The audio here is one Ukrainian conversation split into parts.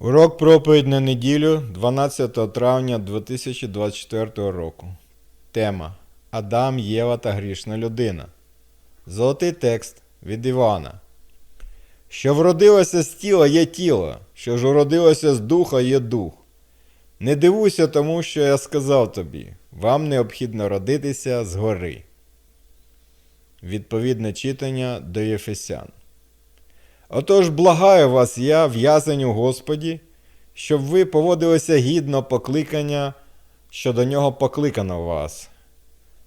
Урок проповідь на неділю 12 травня 2024 року. Тема Адам, Єва та грішна людина. Золотий текст від Івана. Що вродилося з тіла є тіло, що ж уродилося з духа є дух. Не дивуйся тому, що я сказав тобі, вам необхідно родитися згори. Відповідне читання до Єфесян. Отож, благаю вас я, в'язень Господі, щоб ви поводилися гідно покликання, що до нього покликано вас,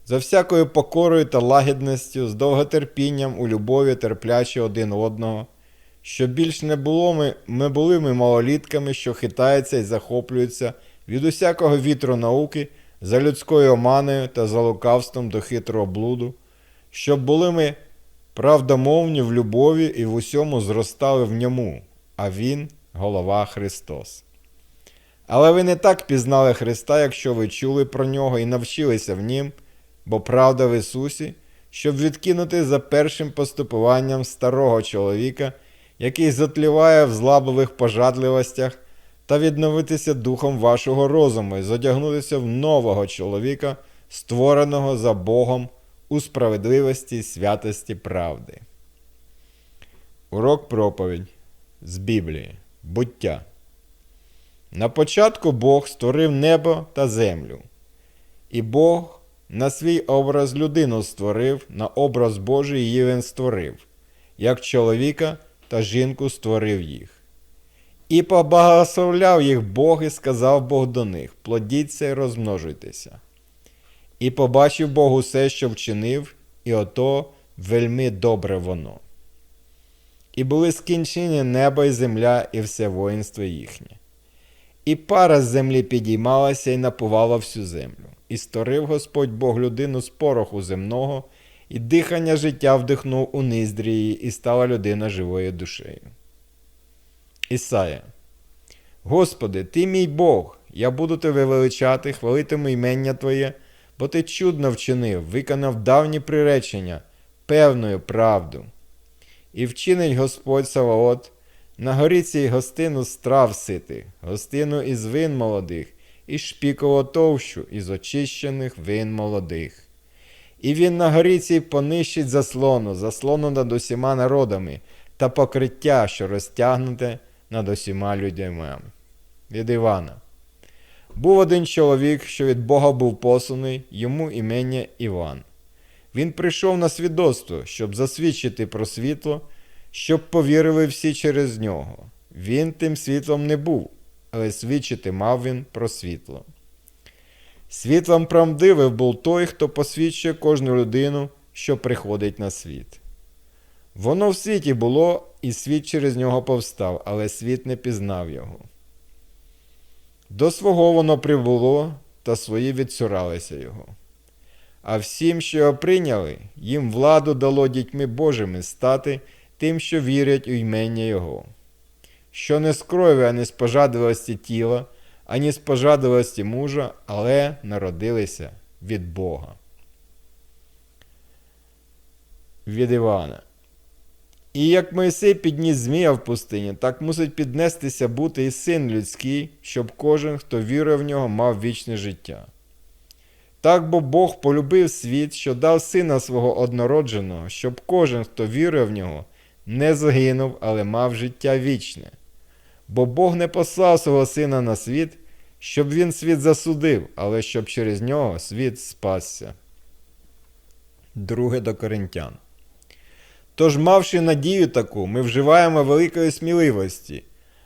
за всякою покорою та лагідністю, з довготерпінням у любові терплячи один одного, щоб більш не було ми, ми були ми малолітками, що хитаються і захоплюються від усякого вітру науки, за людською оманою та за лукавством до хитрого блуду, щоб були ми правдомовні в любові і в усьому зростали в ньому, а Він голова Христос. Але ви не так пізнали Христа, якщо ви чули про нього і навчилися в Нім, бо правда в Ісусі, щоб відкинути за першим поступуванням старого чоловіка, який затліває в злабових пожадливостях, та відновитися духом вашого розуму і задягнутися в нового чоловіка, створеного за Богом у справедливості святості правди. Урок проповідь з Біблії. Буття. На початку Бог створив небо та землю. І Бог на свій образ людину створив, на образ Божий її він створив, як чоловіка та жінку створив їх. І поблагословляв їх Бог і сказав Бог до них: плодіться і розмножуйтеся. І побачив Бог усе, що вчинив, і ото вельми добре воно. І були скінчені небо і земля, і все воїнство їхнє. І пара з землі підіймалася і напувала всю землю. І створив Господь Бог людину з пороху земного, і дихання життя вдихнув у ніздрі її, і стала людина живою душею. Ісая. Господи, Ти мій Бог, я буду тебе величати, хвалитиму імення Твоє, бо ти чудно вчинив, виконав давні приречення, певною правду. І вчинить Господь Саваот, на горі цій гостину страв сити, гостину із вин молодих, і шпіково товщу із очищених вин молодих. І він на горі цій понищить заслону, заслону над усіма народами, та покриття, що розтягнуте над усіма людьми. Від Івана. Був один чоловік, що від Бога був посланий, йому імення Іван. Він прийшов на свідоцтво, щоб засвідчити про світло, щоб повірили всі через нього. Він тим світлом не був, але свідчити мав він про світло. Світлом правдивим був той, хто посвідчує кожну людину, що приходить на світ. Воно в світі було, і світ через нього повстав, але світ не пізнав його. До свого воно прибуло, та свої відсуралися його. А всім, що його прийняли, їм владу дало дітьми Божими стати тим, що вірять у ймення Його, що не з крові, а не з пожадливості тіла, ані з пожадливості мужа, але народилися від Бога. Від Івана. І як Мойсей підніс змія в пустині, так мусить піднестися бути і син людський, щоб кожен, хто вірує в нього, мав вічне життя. Так бо Бог полюбив світ, що дав сина свого однородженого, щоб кожен, хто вірує в нього, не загинув, але мав життя вічне. Бо Бог не послав свого сина на світ, щоб він світ засудив, але щоб через нього світ спасся. Друге до Коринтян. Тож, мавши надію таку, ми вживаємо великої сміливості,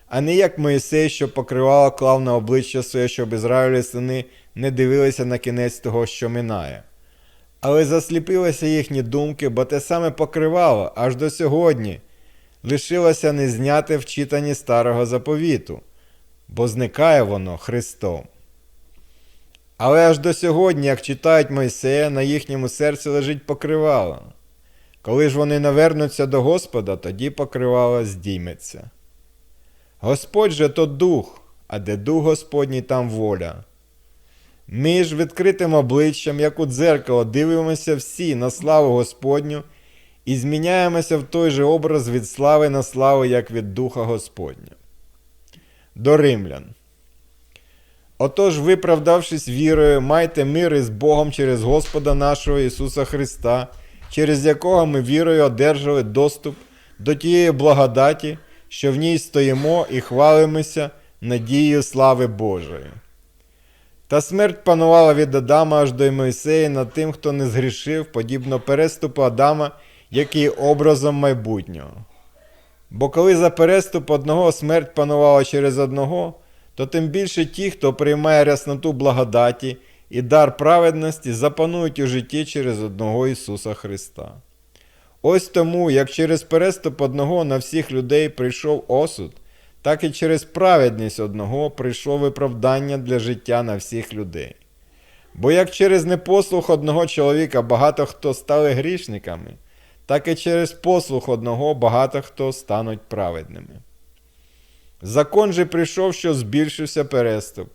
а не як Моїсей, що покривало клав на обличчя своє, щоб Ізраїлі сини не дивилися на кінець того, що минає. Але засліпилися їхні думки, бо те саме покривало аж до сьогодні, лишилося не зняте в читанні старого заповіту, бо зникає воно Христом. Але аж до сьогодні, як читають Мойсея, на їхньому серці лежить покривало. Коли ж вони навернуться до Господа, тоді покривало здійметься. Господь же то дух, а де дух Господній там воля. Ми ж відкритим обличчям, як у дзеркало, дивимося всі на славу Господню і зміняємося в той же образ від слави на славу, як від Духа Господня. до римлян. Отож, виправдавшись вірою, майте мир із Богом через Господа нашого Ісуса Христа, через якого ми вірою одержали доступ до тієї благодаті, що в ній стоїмо і хвалимося надією слави Божої. Та смерть панувала від Адама аж до Мойсея над тим, хто не згрішив, подібно переступу Адама, який образом майбутнього. Бо коли за переступ одного смерть панувала через одного, то тим більше ті, хто приймає рясноту благодаті і дар праведності, запанують у житті через одного Ісуса Христа. Ось тому, як через переступ одного на всіх людей прийшов осуд, так і через праведність одного прийшло виправдання для життя на всіх людей. Бо як через непослух одного чоловіка багато хто стали грішниками, так і через послух одного багато хто стануть праведними. Закон же прийшов, що збільшився переступ,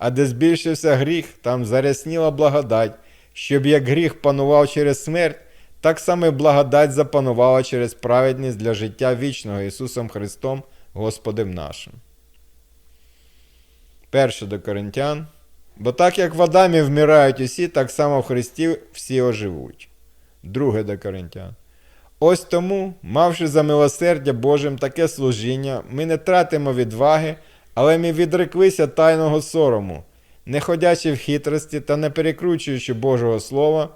а де збільшився гріх, там зарясніла благодать, щоб як гріх панував через смерть, так само благодать запанувала через праведність для життя вічного Ісусом Христом, Господем нашим. Перше до Коринтян. Бо так як в Адамі вмирають усі, так само в Христі всі оживуть. Друге до Коринтян. Ось тому, мавши за милосердя Божим таке служіння, ми не тратимо відваги, але ми відреклися тайного сорому, не ходячи в хитрості та не перекручуючи Божого Слова,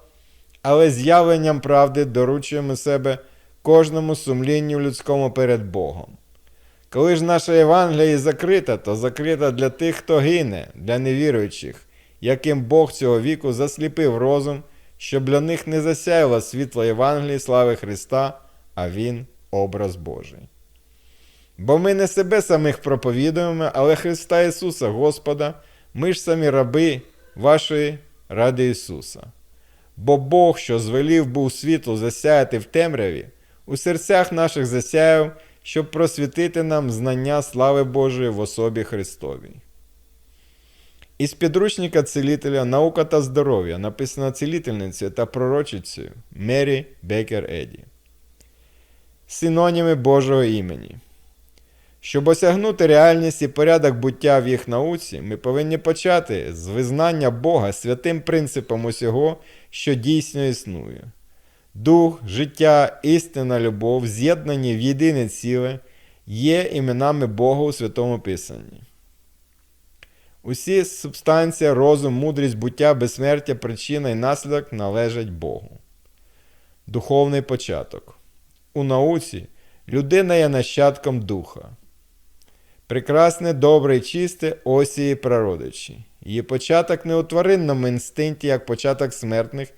але з'явленням правди доручуємо себе кожному сумлінню людському перед Богом. Коли ж наша Євангелія закрита, то закрита для тих, хто гине, для невіруючих, яким Бог цього віку засліпив розум, щоб для них не засяяло світло Євангелії слави Христа, а Він образ Божий. Бо ми не себе самих проповідуємо, але Христа Ісуса Господа, ми ж самі раби вашої ради Ісуса. Бо Бог, що звелів був світло засяяти в темряві, у серцях наших засяяв, щоб просвітити нам знання слави Божої в особі Христовій. Із підручника цілителя Наука та здоров'я написано цілительницею та пророчицею Мері Бекер Еді. Синоніми Божого імені. Щоб осягнути реальність і порядок буття в їх науці, ми повинні почати з визнання Бога святим принципом усього, що дійсно існує. Дух, життя, істина, любов, з'єднані в єдине ціле, є іменами Бога у Святому Писанні. Усі субстанція, розум, мудрість, буття, безсмертя, причина і наслідок належать Богу. Духовний початок. У науці людина є нащадком духа. Прекрасне, добре і чисте ось її прародичі. Її початок не у тваринному інстинкті, як початок смертних,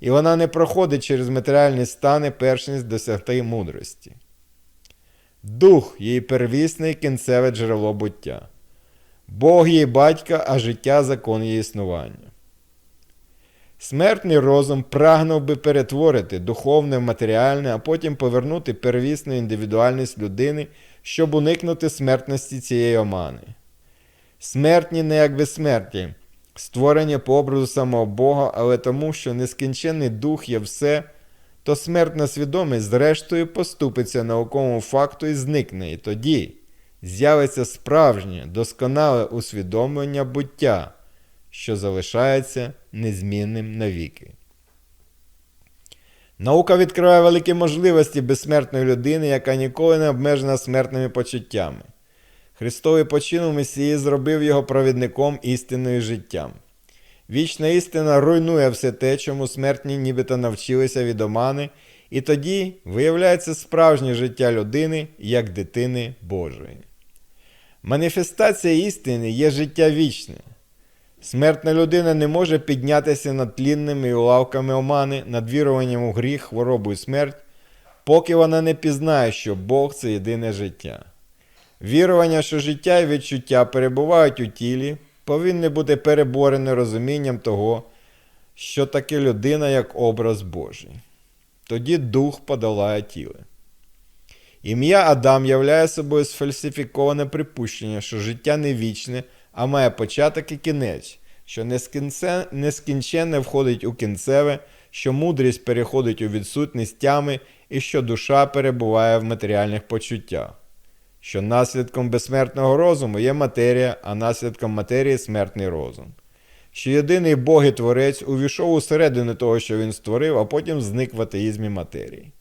і вона не проходить через матеріальні стани, перш ніж досягти мудрості. Дух її первісне і кінцеве джерело буття. Бог її батька, а життя закон її існування. Смертний розум прагнув би перетворити духовне в матеріальне, а потім повернути первісну індивідуальність людини, щоб уникнути смертності цієї омани. Смертні не як безсмерті, створені по образу самого Бога, але тому, що нескінченний дух є все, то смертна свідомість зрештою поступиться науковому факту і зникне, і тоді з'явиться справжнє, досконале усвідомлення буття, що залишається незмінним навіки. Наука відкриває великі можливості безсмертної людини, яка ніколи не обмежена смертними почуттями. Христовий починок Месії зробив його провідником істиною життям. Вічна істина руйнує все те, чому смертні нібито навчилися від омани, і тоді виявляється справжнє життя людини як дитини Божої. Маніфестація істини є життя вічне. Смертна людина не може піднятися над тлінними улавками омани, над віруванням у гріх, хворобу і смерть, поки вона не пізнає, що Бог це єдине життя. Вірування, що життя і відчуття перебувають у тілі, повинне бути переборене розумінням того, що таке людина як образ Божий. Тоді дух подолає тіло. Ім'я Адам являє собою сфальсифіковане припущення, що життя не вічне, а має початок і кінець, що нескінченне входить у кінцеве, що мудрість переходить у відсутність тями і що душа перебуває в матеріальних почуттях, що наслідком безсмертного розуму є матерія, а наслідком матерії смертний розум. Що єдиний Бог і Творець увійшов усередину того, що він створив, а потім зник в атеїзмі матерії.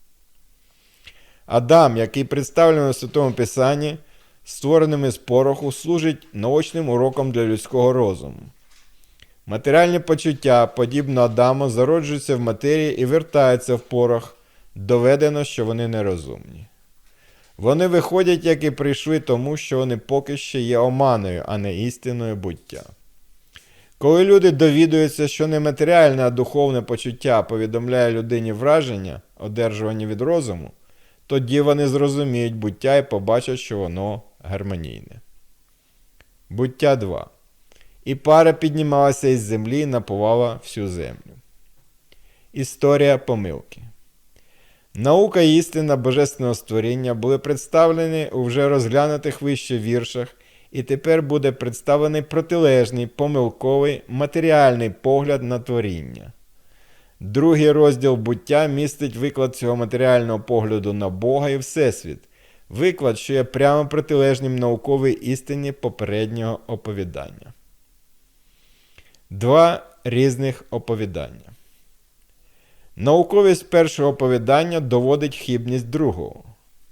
Адам, який представлений у Святому Писанні, створеним із пороху, служить наочним уроком для людського розуму. Матеріальні почуття, подібно Адаму, зароджуються в матерії і вертаються в порох, доведено, що вони нерозумні. Вони виходять, як і прийшли, тому що вони поки ще є оманою, а не істиною буття. Коли люди довідуються, що не матеріальне, а духовне почуття повідомляє людині враження, одержувані від розуму, тоді вони зрозуміють буття і побачать, що воно гармонійне. Буття 2. І пара піднімалася із землі і напувала всю землю. Історія помилки. Наука і істина божественного створіння були представлені у вже розглянутих вище віршах, і тепер буде представлений протилежний, помилковий, матеріальний погляд на творіння. Другий розділ буття містить виклад цього матеріального погляду на Бога і Всесвіт, виклад, що є прямо протилежнім науковій істині попереднього оповідання. Два різних оповідання. Науковість першого оповідання доводить хибність другого.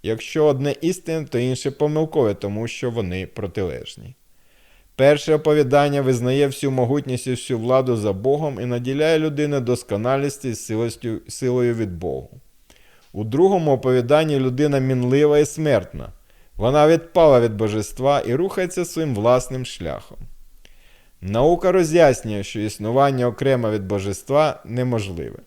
Якщо одне істинне, то інше помилкове, тому що вони протилежні. Перше оповідання визнає всю могутність і всю владу за Богом і наділяє людину досконалістю і силою від Богу. У другому оповіданні людина мінлива і смертна. Вона відпала від божества і рухається своїм власним шляхом. Наука роз'яснює, що існування окремо від божества неможливе.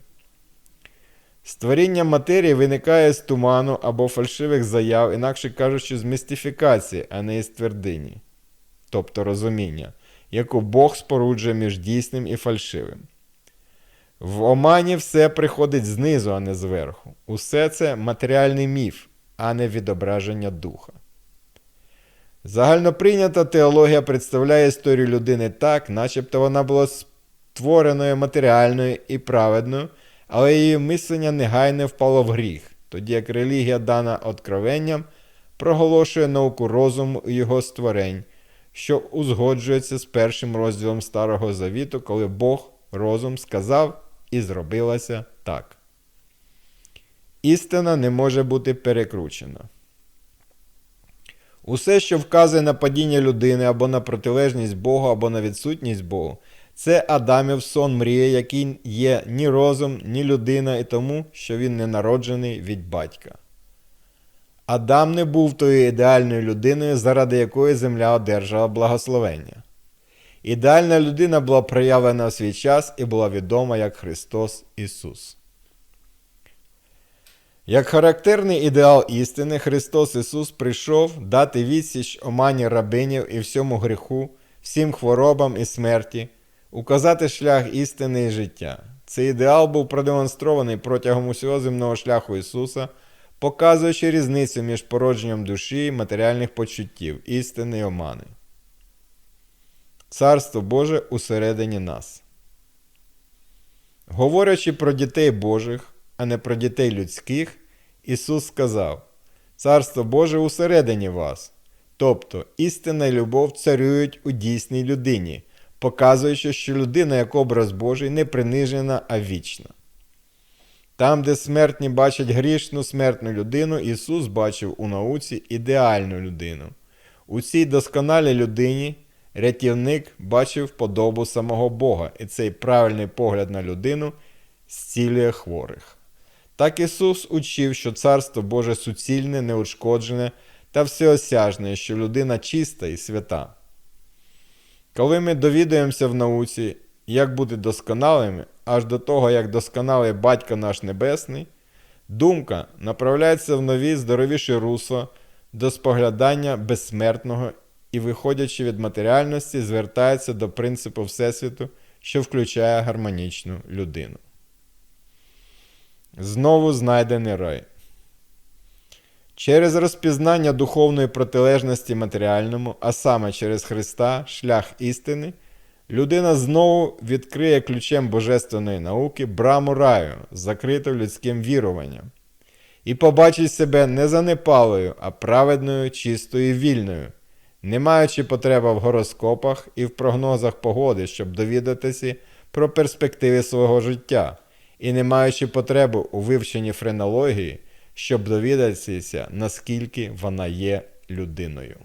Створіння матерії виникає з туману або фальшивих заяв, інакше кажучи, з містифікації, а не із твердині, тобто розуміння, яку Бог споруджує між дійсним і фальшивим. В омані все приходить знизу, а не зверху. Усе це матеріальний міф, а не відображення духа. Загальноприйнята теологія представляє історію людини так, начебто вона була створеною матеріальною і праведною, але її мислення негайно впало в гріх, тоді як релігія, дана откровенням, проголошує науку розуму і його створень, що узгоджується з першим розділом Старого Завіту, коли Бог розум сказав і зробилося так. Істина не може бути перекручена. Усе, що вказує на падіння людини або на протилежність Богу, або на відсутність Богу, це Адамів сон мрія, який є ні розум, ні людина, і тому, що він не народжений від батька. Адам не був тою ідеальною людиною, заради якої земля одержала благословення. Ідеальна людина була проявлена в свій час і була відома як Христос Ісус. Як характерний ідеал істини, Христос Ісус прийшов дати відсіч омані рабинів і всьому гріху, всім хворобам і смерті, указати шлях істини і життя. Цей ідеал був продемонстрований протягом усього земного шляху Ісуса, показуючи різницю між породженням душі і матеріальних почуттів, істини і омани. Царство Боже усередині нас. Говорячи про дітей Божих, а не про дітей людських, Ісус сказав: Царство Боже усередині вас. Тобто істина і любов царюють у дійсній людині, показуючи, що людина як образ Божий не принижена, а вічна. Там, де смертні бачать грішну смертну людину, Ісус бачив у науці ідеальну людину. У цій досконалій людині рятівник бачив подобу самого Бога, і цей правильний погляд на людину зцілює хворих. Так Ісус учив, що Царство Боже суцільне, неушкоджене та всеосяжне, що людина чиста і свята. Коли ми довідуємося в науці, як бути досконалими, аж до того, як досконалий Батько наш Небесний, думка направляється в нові здоровіші русло до споглядання безсмертного і, виходячи від матеріальності, звертається до принципу Всесвіту, що включає гармонічну людину. Знову знайдений рай. Через розпізнання духовної протилежності матеріальному, а саме через Христа, шлях істини, людина знову відкриє ключем божественної науки браму раю, закриту людським віруванням. і побачить себе не занепалою, а праведною, чистою і вільною, не маючи потреби в гороскопах і в прогнозах погоди, щоб довідатися про перспективи свого життя, і не маючи потреби у вивченні френології, щоб довідатися, наскільки вона є людиною.